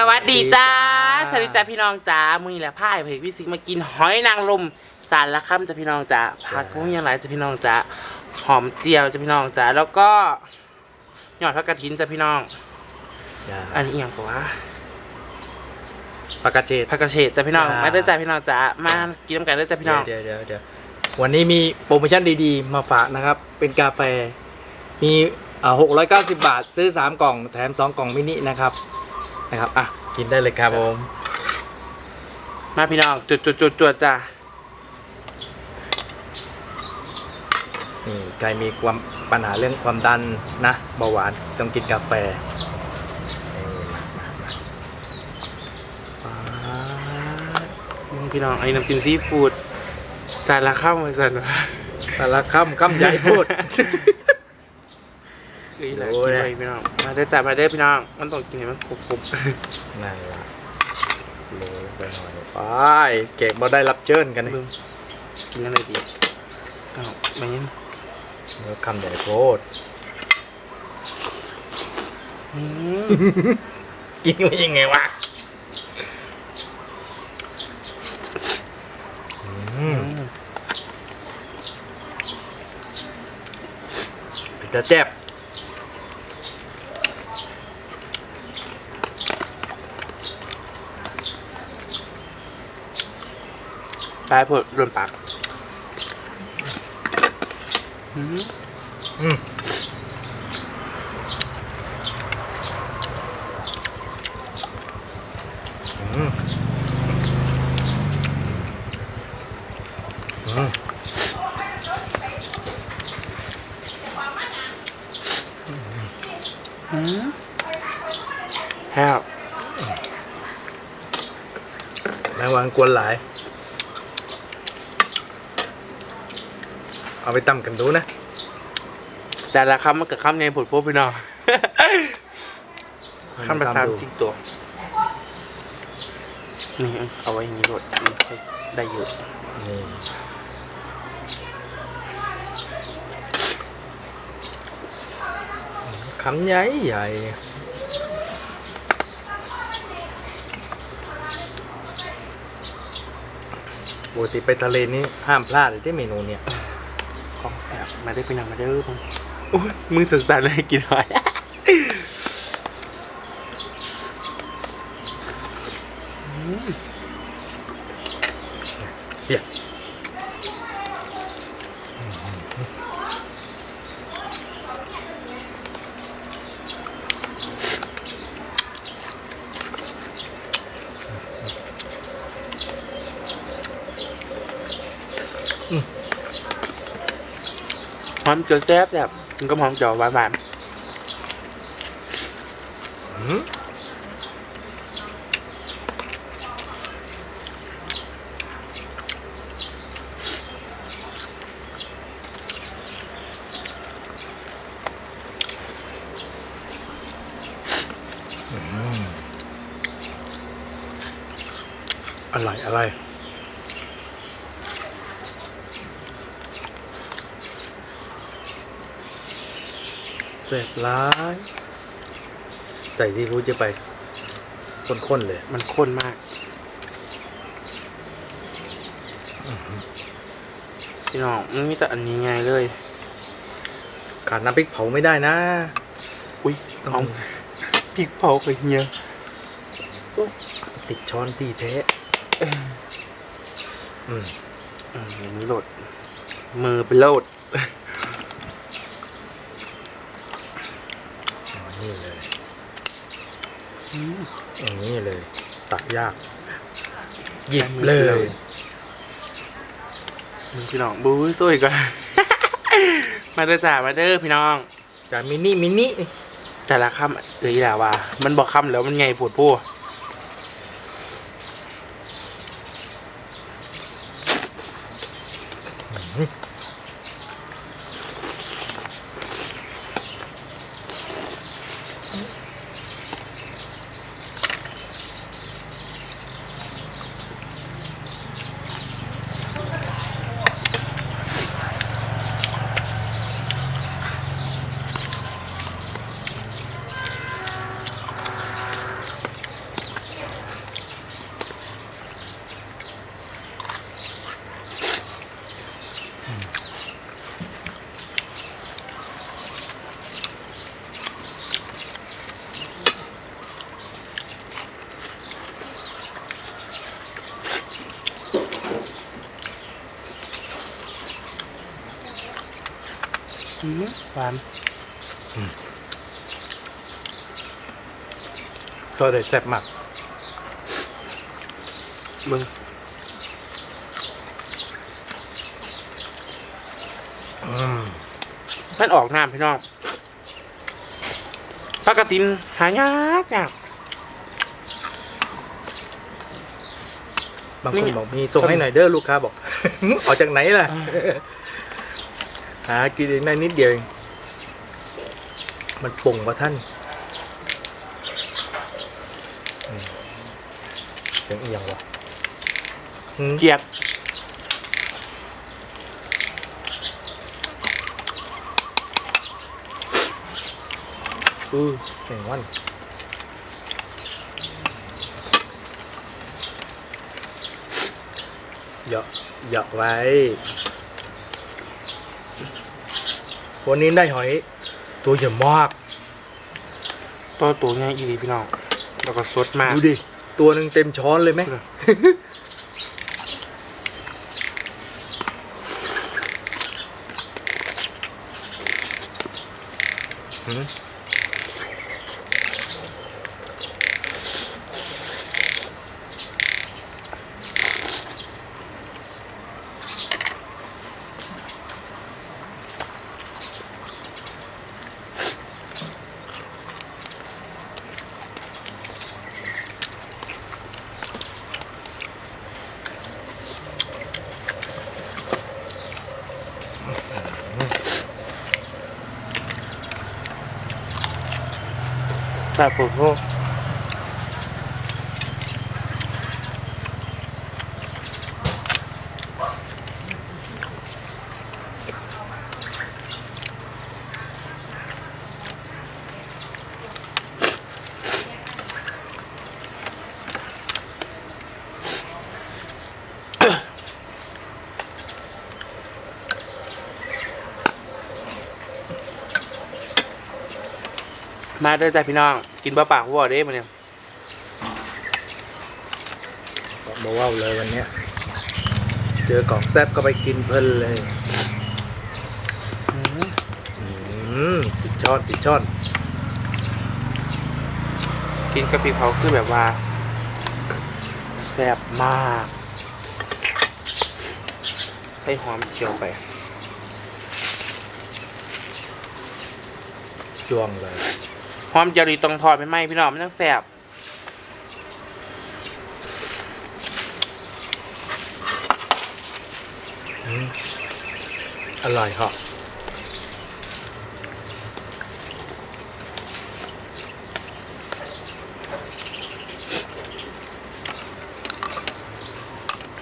สวัสดีจ้า สวัสดีจ้าพี่น้องจ้ามือนี้แหละพ่ายเพกพี่ซิกมากินหอยนางรมจานละค่ำจ้าพี่น้องจ้าผักกุ้งยังไรจ้าพี่น้องจ้าหอมเจียวจ้าพี่น้องจ้าแล้วก็หยอดผักกระถินจ้าพี่น้อง อันนี้อหย่างกว่าปากกาเจดผักกระเฉดจ้าพี่น้องจ้ามาเด้อจ้าพี่น้องจ้ามากินน้ำกันเด้อจ้าพี่น้องเดี๋ยวเดี๋ยวเดี๋ยววันนี้มีโปรโมชั่นดีๆ มาฝากนะครับ เป็นกาแฟมีอ่าหกร้อยเก้าสิบบาทซื้อสามกล่องแถมสองกล่องมินินะครับ นะครับอะกินได้เลยครับผม มาพี่น้องจุดจุดจุดจุดจ้านี่ใครมีความปัญหาเรื่องความดันนะเบาหวานต้องกินกาแฟนี่มามามาพี่น้องอันนี้น้ำจิ้มซีฟู้ดจานละข้าวมาสั่นวะแต่ละคำคำใหญ่พูด เอ้ยแหละโอ้กินยไปพี่น้อง มาเด้อจ้ามาเด้อพี่น้อง มันต้องกินให้มันครบครบนั่นละโรยไปหน่อยไปเก็บมาได้รับเชิญกันนะมึงกินอะไรดีอ้าวไม่ยังเนื้อคำใหญ่โคตรอืมกินว่ายังไงวะอืมเป็นตาแจ๊บ ตายผดรวนปากอืมอืมอืมอืมอืมแห้วแมงวันกวนหลาย เอาไปตำกันดูนะ แต่ละคำมันกับคำในผดพวกพี่น้องคำประสามดูสี่ตัว นี่เอาไว้อย่างนี้รดได้อยู่นี่คำใหญ่ใหญ่ปกติไปทะเลนี่ห้ามพลาดเลยที่เมนูเนี่ย ของแสบมาได้พี่น้องมาเด้อมึงโอ้ยมือสั่นๆเลยกินหอยเปียกห อมเจียวแซ่บแบบมันก็หอมจียวานหวานอืมอร่อยอร่อย เจ็บร้าย ใส่ที่ฟูดจะไปข้นๆเลยๆมันข้นมากพี่น้องมันมีแต่อันนี้ไงเลย ขาดน้ำพริกเผาไม่ได้นะ อุ้ยต้องเอาพริกเผาไปเฮียติดช้อนตีเทะอืมอืมอย่างนี้โหลด มือไปโหลด อย่างนี้เลย ตัดยาก หยิบเลยพี่น้องบู๊สวยกัน มาเตอร์จ่ามาเตอร์พี่น้องจ่ามินี่มินิแต่ละคำเอ้ยล้วว่า มันบอกคำแล้วมันไงปวดผู้ มหวานก็เลยแซ่บมากมึงอืมมันออกน้ำพี่น้องปลากระตินหายากยากบางนี่คนบอกมีส่งให้หน่อยเด้อลูกค้าบอก ออกจากไหนล่ะ หากินเองได้นิดเดียวเอง มันป่งกว่าท่านอืมเสียงเอียงวะอืมเกียกอือเสียงวันเหยาะเหยาะไว้ วันนี้ได้หอย ตัวใหญ่มากตัวตัวใหญ่อีหลีพี่น้องแล้วก็สดมากดูดิ ตัวหนึ่งเต็มช้อนเลยไหมหืม แบบ มโหมาเด้อจ้ะพี่น้อง กินบะปากวัวเด้มาเนี่ยบอกว่าเลยวันเนี้ยเจอกล่องแซบก็ไปกินเพลินเลยอืมติดช้อนติดช้อน กินกะปิเผาคือแบบว่าแซ่บมากให้หอมเจียวไปจวงเลย หอมเจียวดีตรงทอดไม่ไหมพี่น้องมันต้องแซ่บอร่อยเหรอ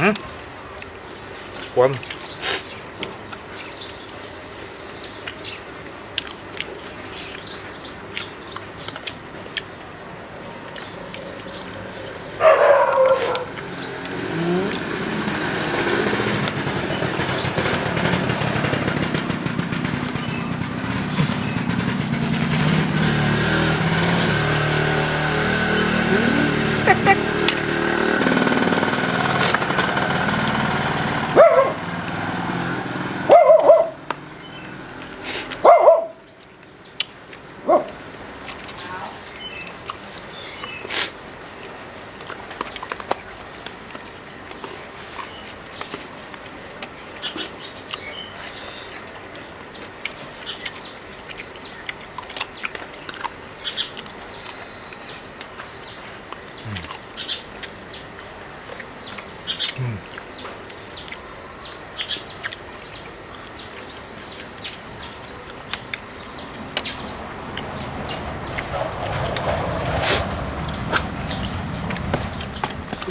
อืมความ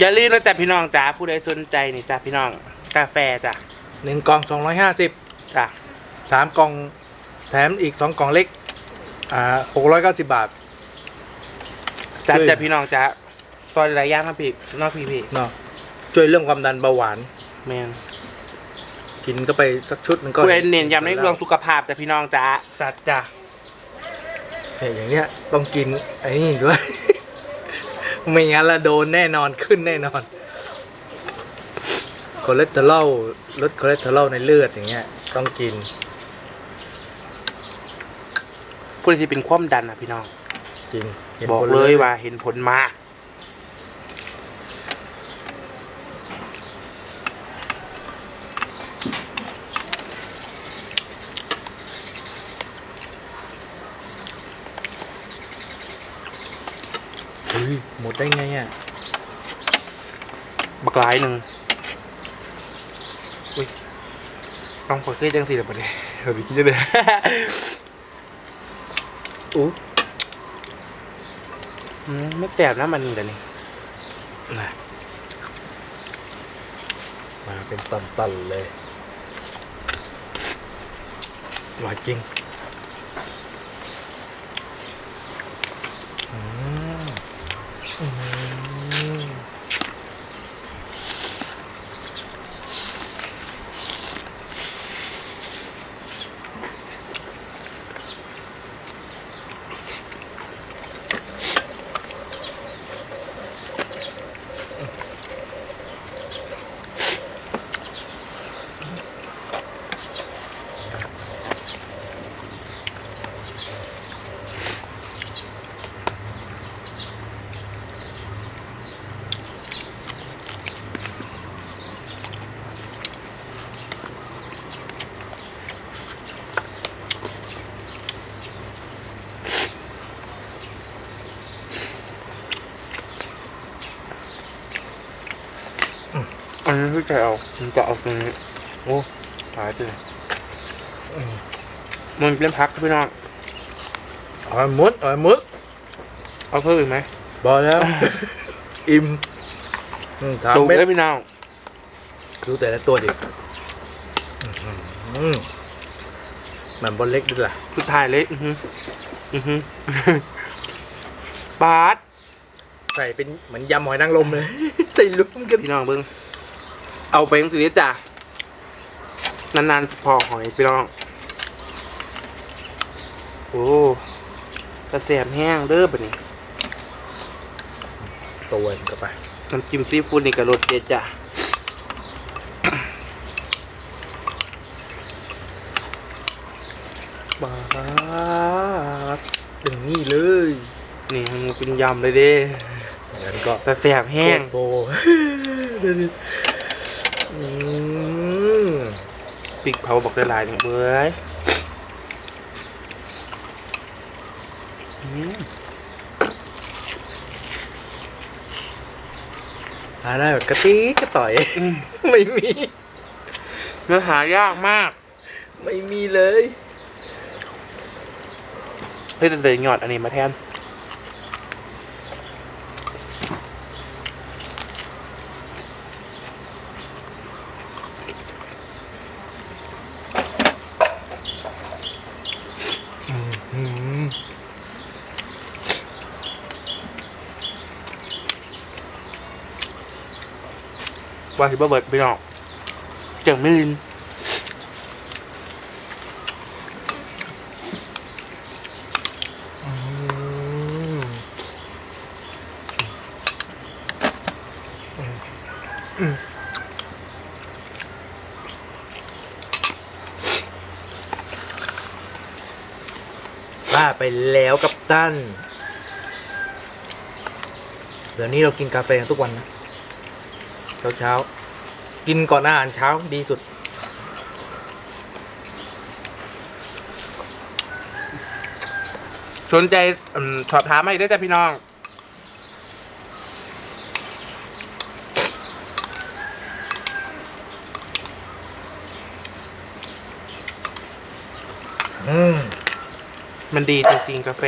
อย่าลืมนะจ๊ะพี่น้องจ้าผู้ใดสนใจนี่จ้ะพี่น้อง กาแฟจ้ะหนึ่งกล่องสองร้อยห้าสิบจ้ะสามกล่องแถมอีกสองกล่องเล็ก อ่าหกร้อยเก้าสิบบาท จ้ะช่วย จ้ะพี่น้องจ้ะตอนหลายอย่างนะพี่นอกพี่พี่เนาะช่วยเรื่องความดันเบาหวาน แมนกินก็ไปสักชุดมันก็ผู้ใดเน้นย้ำในเรื่องสุขภาพจ้ะพี่น้องจ้ะจัดจ้ะเนี่ยอย่างเนี้ยต้องกินไอ้นี่ด้วย ไม่งั้นละโดนแน่นอนขึ้นแน่นอนคอเลสเตอรอลลดคอเลสเตอรอลในเลือดอย่างเงี้ย ต้องกินพูดที่เป็นความดันอะพี่น้องจริงบอกเลยว่าเห็นผลมา ดได้ไงอะ บักหลายหนึ่งอุ้ยต้องขอเคยจังสิเดี๋ยวไปเลยเดี๋ยวไปกินจะเลยอู้อืมไม่แสบนะมันนี่แต่นี่นะมาเป็นตันๆเลยอร่อยจริง อันนี้คือจะเอามันจะเอาตรงนี้โอ้หายไปเลยมันเป็นพักพี่น้องอร่อยมุดอร่อยมุดเอาเพิ่มอีกไหมบอกแล้ว อิ่มอืมสามถูกเม็ดเลยพี่น้องดูแต่ละตัวดิอื้อหือมันบอลเล็กด้วยล่ะสุดท้ายเลยอือหืออือหือปาดใส่เป็นเหมือนยำหอยนางรมเลย ใส่รวมกันพี่น้องเบิ้ง เอาไปตรงนี้จ้ะนานๆพอหอยพี่น้องโอ้กระแสบแห้งเด้อปะนี่ตัวเข้าไปน้ำจิ้มซีฟู้ดนี่กับรสเด็ดจ้ะบาดถึงนี่เลย นี่มันเป็นยำเลยเด้อย่างนั้นก็กระแสบแห้งโบเดี๋ยวดิ อืมปิกเผาบอกได้หลายๆนี่เบ้ยอืมหาได้แบบกระตีกระต่อย ไม่มี เนื้อหายากมาก ไม่มีเลย เฮ้ยแต่เดี๋ยวหยอดอันนี้มาแทน ว่าสิบ่เบิดพี่น้องเจังไม่ลินว่าไปแล้วกับตัน เดี๋ยวนี้เรากินกาแฟทุกวันนะ เช้าเช้าๆกินก่อนอาหารเช้าดีสุด สนใจอืมสอบถามมาอีกได้จ้ะพี่น้อง อืม มันดีจริงๆกาแฟ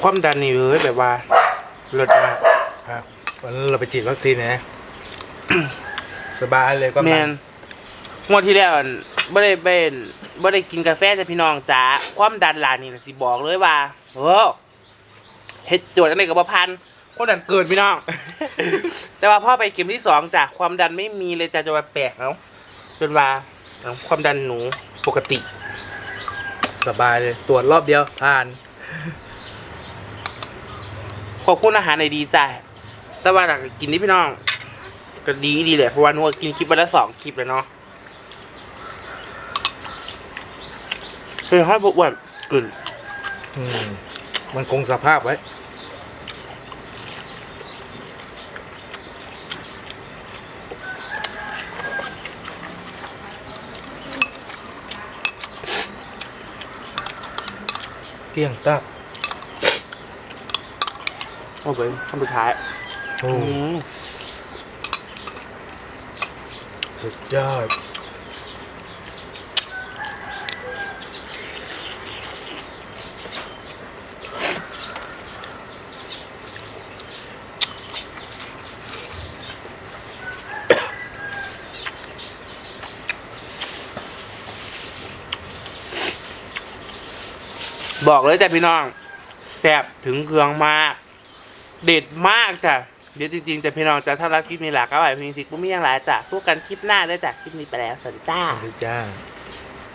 ความดันนี่เอ้ยแบบว่าลดมากครับวันนั้นเราไปฉีดวัคซีนนะ สบายเลยก็แมนงวดที่แล้วอั่นบ่ได้เป็นบ่ได้กินกาแฟจ้ะพี่น้องจ๋าความดันหลานนี่น่ะสิบอกเลยว่าโอ้เฮ็ดโจทย์อันนี้ก็บ่พันความดันเกินพี่น้อง แต่ว่าพ่อไปเข็มที่สองจ้ะความดันไม่มีเลยจ้ะจะว่าแปลกเนาะจนว่าเอ้าความดันหนูปกติ สบายเลย ตรวจรอบเดียวผ่าน ขอบคุณอาหารในดีจ้ะแต่ว่าหลักกินนี่พี่น้อง ก็ดีดีแหละเพราะว่าหนูก็กินคลิปไปแล้วสองคลิปแล้วเนาะคือให้บอ้วนกลืนอืมมันคงสภาพไว้เที่ยงตักโอ้เบิ้งคำสุดท้าย โอ้ อืม สุดยอดบอกเลยจ้ะพี่น้องแซบถึงเครื่องมาก เด็ดมากจ้ะ เดี๋ยวจริงๆจะพี่น้องจะถ้ารับคลิปนี้หลักก็ไหวพี่ซิกปุ๊มีอย่างไรจ้ะพวกกันคลิปหน้าได้จากคลิปนี้ไปแล้วสวัสดีจ้า สวัสดีจ้า